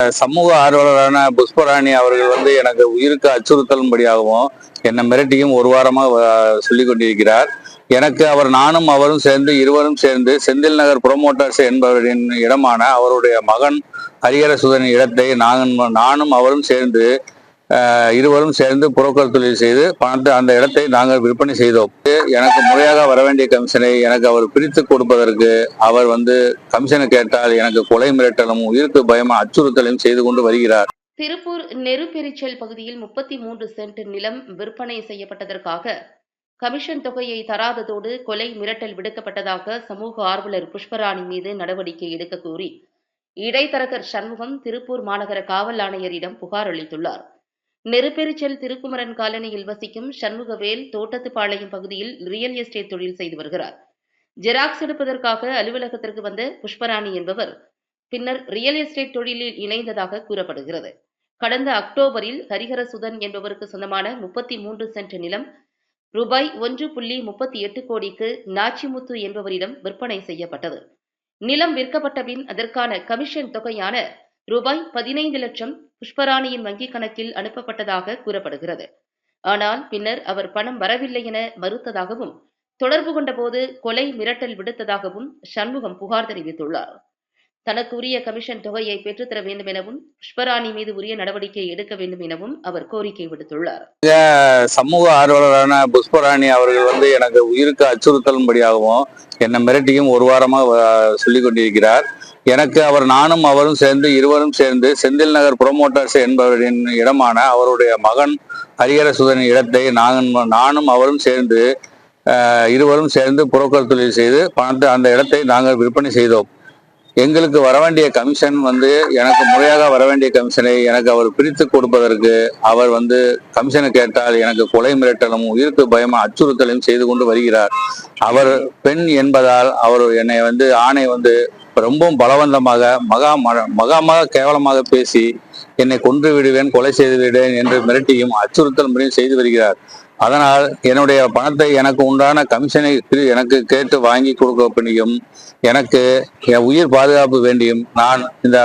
சமூக ஆர்வலரான புஷ்பராணி அவர்கள் வந்து எனக்கு உயிருக்கு அச்சுறுத்தலும்படியாகவும் என்னை மிரட்டியும் ஒரு வாரமாக சொல்லி கொண்டிருக்கிறார். எனக்கு அவர் நானும் அவரும் சேர்ந்து இருவரும் சேர்ந்து செந்தில் நகர் புரமோட்டர்ஸ் என்பவரின் இடமான அவருடைய மகன் ஹரிஹரசுதனின் இடத்தை நாங்கள் நானும் அவரும் சேர்ந்து இருவரும் சேர்ந்து புரோக்கர் தொழில் செய்து பணத்தை அந்த இடத்தை நாங்கள் விற்பனை செய்தோம். எனக்கு முறையாக வர வேண்டிய கமிஷனை எனக்கு அவர் பிரித்து கொடுப்பதற்கு அவர் வந்து கமிஷனை கேட்டால் எனக்கு கொலை மிரட்டலும் உயிருக்கு பயமா அச்சுறுத்தலையும் செய்து கொண்டு வருகிறார். திருப்பூர் நெருப்பெரிச்சல் பகுதியில் முப்பத்தி மூன்று சென்ட் நிலம் விற்பனை செய்யப்பட்டதற்காக கமிஷன் தொகையை தராததோடு கொலை மிரட்டல் விடுக்கப்பட்டதாக சமூக ஆர்வலர் புஷ்பராணி மீது நடவடிக்கை எடுக்க கோரி இடைத்தரகர் சண்முகம் திருப்பூர் மாநகர காவல் ஆணையரிடம் புகார் அளித்துள்ளார். நெருப்பெரிச்சல் திருக்குமரன் காலனியில் வசிக்கும் சண்முகவேல் தோட்டத்துப்பாளையம் பகுதியில் ரியல் எஸ்டேட் தொழில் செய்து வருகிறார். ஜெராக்ஸ் எடுப்பதற்காக அலுவலகத்திற்கு வந்த புஷ்பராணி என்பவர் பின்னர் ரியல் எஸ்டேட் தொழிலில் இணைந்ததாக கூறப்படுகிறது. கடந்த அக்டோபரில் ஹரிஹர சுதன் என்பவருக்கு சொந்தமான முப்பத்தி மூன்று சென்ட் நிலம் ரூபாய் ஒன்று புள்ளி முப்பத்தி எட்டு கோடிக்கு நாச்சிமுத்து என்பவரிடம் விற்பனை செய்யப்பட்டது. நிலம் விற்கப்பட்ட பின் அதற்கான கமிஷன் தொகையான ரூபாய் பதினைந்து லட்சம் புஷ்பராணியின் வங்கிக் கணக்கில் அனுப்பப்பட்டதாக கூறப்படுகிறது. ஆனால் பின்னர் அவர் பணம் வரவில்லை என மறுத்ததாகவும் தொடர்பு கொண்டபோது கொலை மிரட்டல் விடுத்ததாகவும் சண்முகம் புகார் தெரிவித்துள்ளார். தனக்கு உரிய கமிஷன் தொகையை பெற்றுத்தர வேண்டும் எனவும் புஷ்பராணி மீது உரிய நடவடிக்கை எடுக்க வேண்டும் எனவும் அவர் கோரிக்கை விடுத்துள்ளார். சமூக ஆர்வலரான புஷ்பராணி அவர்கள் வந்து எனக்கு உயிருக்கு அச்சுறுத்தலும்படியாகவும் என்னை மிரட்டியும் ஒரு வாரமாக சொல்லிக் கொண்டிருக்கிறார். எனக்கு அவர் நானும் அவரும் சேர்ந்து இருவரும் சேர்ந்து செந்தில் நகர் புரமோட்டர்ஸ் என்பவரின் இடமான அவருடைய மகன் ஹரிஹரசுதனின் இடத்தை நாங்கள் நானும் அவரும் சேர்ந்து இருவரும் சேர்ந்து புரோக்கர் தொழில் செய்து பணத்தை அந்த இடத்தை நாங்கள் விற்பனை செய்தோம். எங்களுக்கு வர வேண்டிய கமிஷன் வந்து எனக்கு முறையாக வர வேண்டிய கமிஷனை எனக்கு அவர் பிரித்து கொடுப்பதற்கு அவர் வந்து கமிஷனை கேட்டால் எனக்கு கொலை மிரட்டலும் உயிருக்கு பயமா அச்சுறுத்தலையும் செய்து கொண்டு வருகிறார். அவர் பெண் என்பதால் அவர் என்னை வந்து ஆணை வந்து ரொம்பவும் பலவந்தமாக மகா மகாமாக கேவலமாக பேசி என்னை கொன்று விடுவேன் கொலை செய்து விடுவேன் என்று மிரட்டியும் அச்சுறுத்தல் முறையும் செய்து வருகிறார். அதனால் என்னுடைய பணத்தை எனக்கு உண்டான கமிஷனை எனக்கு கேட்டு வாங்கி கொடுக்க பணியும் எனக்கு என் உயிர் பாதுகாப்பு வேண்டியும் நான் இந்த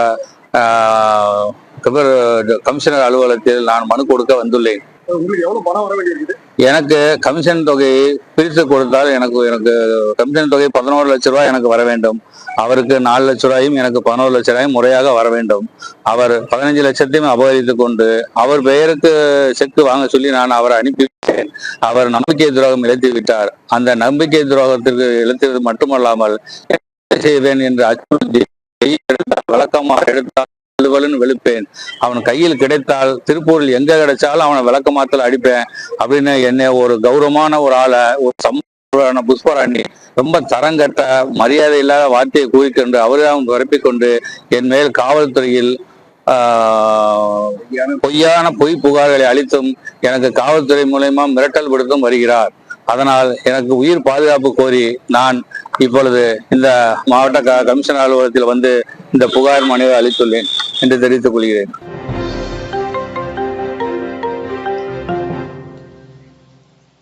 கமிஷனர் அலுவலகத்தில் நான் மனு கொடுக்க வந்துள்ளேன். எனக்கு கமிஷன் தொகையை பிரித்து கொடுத்தால் எனக்கு எனக்கு கமிஷன் தொகை பதினோரு லட்ச ரூபாய் எனக்கு வர வேண்டும். அவருக்கு நாலு லட்ச ரூபாயும் எனக்கு பதினோரு லட்ச ரூபாயும் முறையாக வர வேண்டும். அவர் பதினஞ்சு லட்சத்தையும் அபகரித்துக் கொண்டு அவர் பெயருக்கு செக்கு வாங்க சொல்லி நான் அவரை அவர் நம்பிக்கை துரோகம் இழைத்து விட்டார். அந்த நம்பிக்கை துரோகத்திற்கு இழைத்தது மட்டுமல்லாமல் என்ன செய்வேன் என்று அச்சுறுத்தி எடுத்தால் விளக்கமாக எடுத்தால் வலுவலுன்னு வெளுப்பேன். அவன் கையில் கிடைத்தால் திருப்பூரில் எங்க கிடைச்சாலும் அவனை விளக்கமாத்தல் அடிப்பேன் அப்படின்னு என்னை ஒரு கௌரவமான ஒரு ஆளை ஒரு சமூக புஷ்பராணி ரொம்ப தரங்கட்ட மரியாதை இல்லாத வார்த்தையை கூறிக்கொண்டு அவரே அவன் பிறப்பிக்கொண்டு என் மேல் காவல்துறையில் ஆஹ், பொய்யான பொய் புகார்களை அளித்தும் எனக்கு காவல்துறை மூலயமா மிரட்டல் விடுத்தும் வருகிறார். அதனால் எனக்கு உயிர் பாதுகாப்பு கோரி நான் இப்பொழுது இந்த மாவட்ட கமிஷனர் அலுவலகத்தில் வந்து இந்த புகார் மனுவை அளித்துள்ளேன் என்று தெரிவித்துக் கொள்கிறேன்.